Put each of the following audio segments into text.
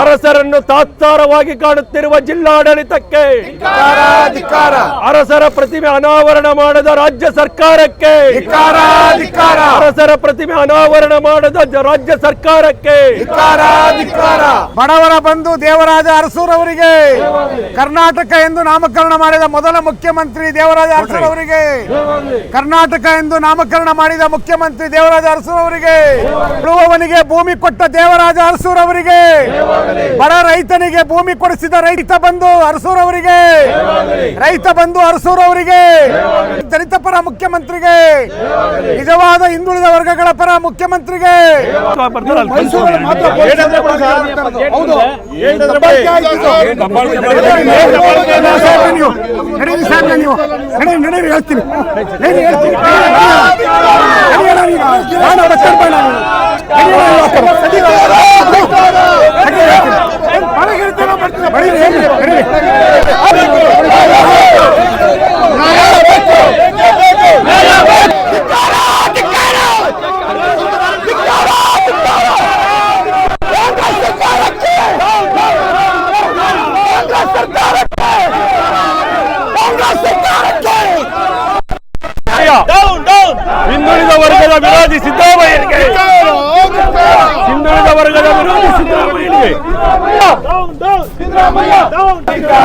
ಅರಸರನ್ನು ತಾತ್ಸಾರವಾಗಿ ಕಾಣುತ್ತಿರುವ ಜಿಲ್ಲಾಡಳಿತಕ್ಕೆ. ಅರಸರ ಪ್ರತಿಮೆ ಅನಾವರಣ ಮಾಡದ ರಾಜ್ಯ ಸರ್ಕಾರಕ್ಕೆ. ಅರಸರ ಪ್ರತಿಮೆ ಅನಾವರಣ ಮಾಡದ ರಾಜ್ಯ ಸರ್ಕಾರಕ್ಕೆ. ಬಡವರ ಬಂಧು ದೇವರಾಜ ಅರಸೂರವರಿಗೆ. ಕರ್ನಾಟಕ ಎಂದು ನಾಮಕರಣ ಮಾಡಿದ ಮೊದಲ ಮುಖ್ಯಮಂತ್ರಿ ದೇವರಾಜ ಅರಸೂರವರಿಗೆ. ಕರ್ನಾಟಕ ಎಂದು ನಾಮಕರಣ ಮಾಡಿದ ಮುಖ್ಯಮಂತ್ರಿ ದೇವರಾಜ ಅರಸೂರವರಿಗೆ. ಉಳುವವನಿಗೆ ಭೂಮಿ ಕೊಟ್ಟ ದೇವರಾಜ ಅರಸೂರವರಿಗೆ ಬಡ ರೈತನಿಗೆ ಭೂಮಿ ಕೊಡಿಸಿದ ರೈತ ಬಂಧು ಅರಸೂರವರಿಗೆ ರೈತ ಬಂಧು ಅರಸೂರವರಿಗೆ ದಲಿತ ಪರ ಮುಖ್ಯಮಂತ್ರಿಗೆ. ನಿಜವಾದ ಹಿಂದುಳಿದ ವರ್ಗಗಳ ಪರ ಮುಖ್ಯಮಂತ್ರಿಗೆ. ಮೈಸೂರಲ್ಲಿ ಹಿಂದುಳಿದ ವರ್ಗದ ವಿರೋಧಿ ಸಿದ್ದರಾಮಯ್ಯನಿಗೆ! ಹಿಂದುಳಿದ ವರ್ಗದ ವಿರೋಧಿ ಸಿದ್ದರಾಮಯ್ಯನಿಗೆ!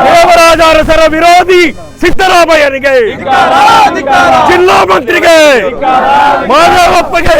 ದೇವರಾಜ ಅರಸರ ವಿರೋಧಿ ಸಿದ್ದರಾಮಯ್ಯನಿಗೆ! ಜಿಲ್ಲಾ ಮಂತ್ರಿಗೆ! ಮಾಧವಪ್ಪಗೆ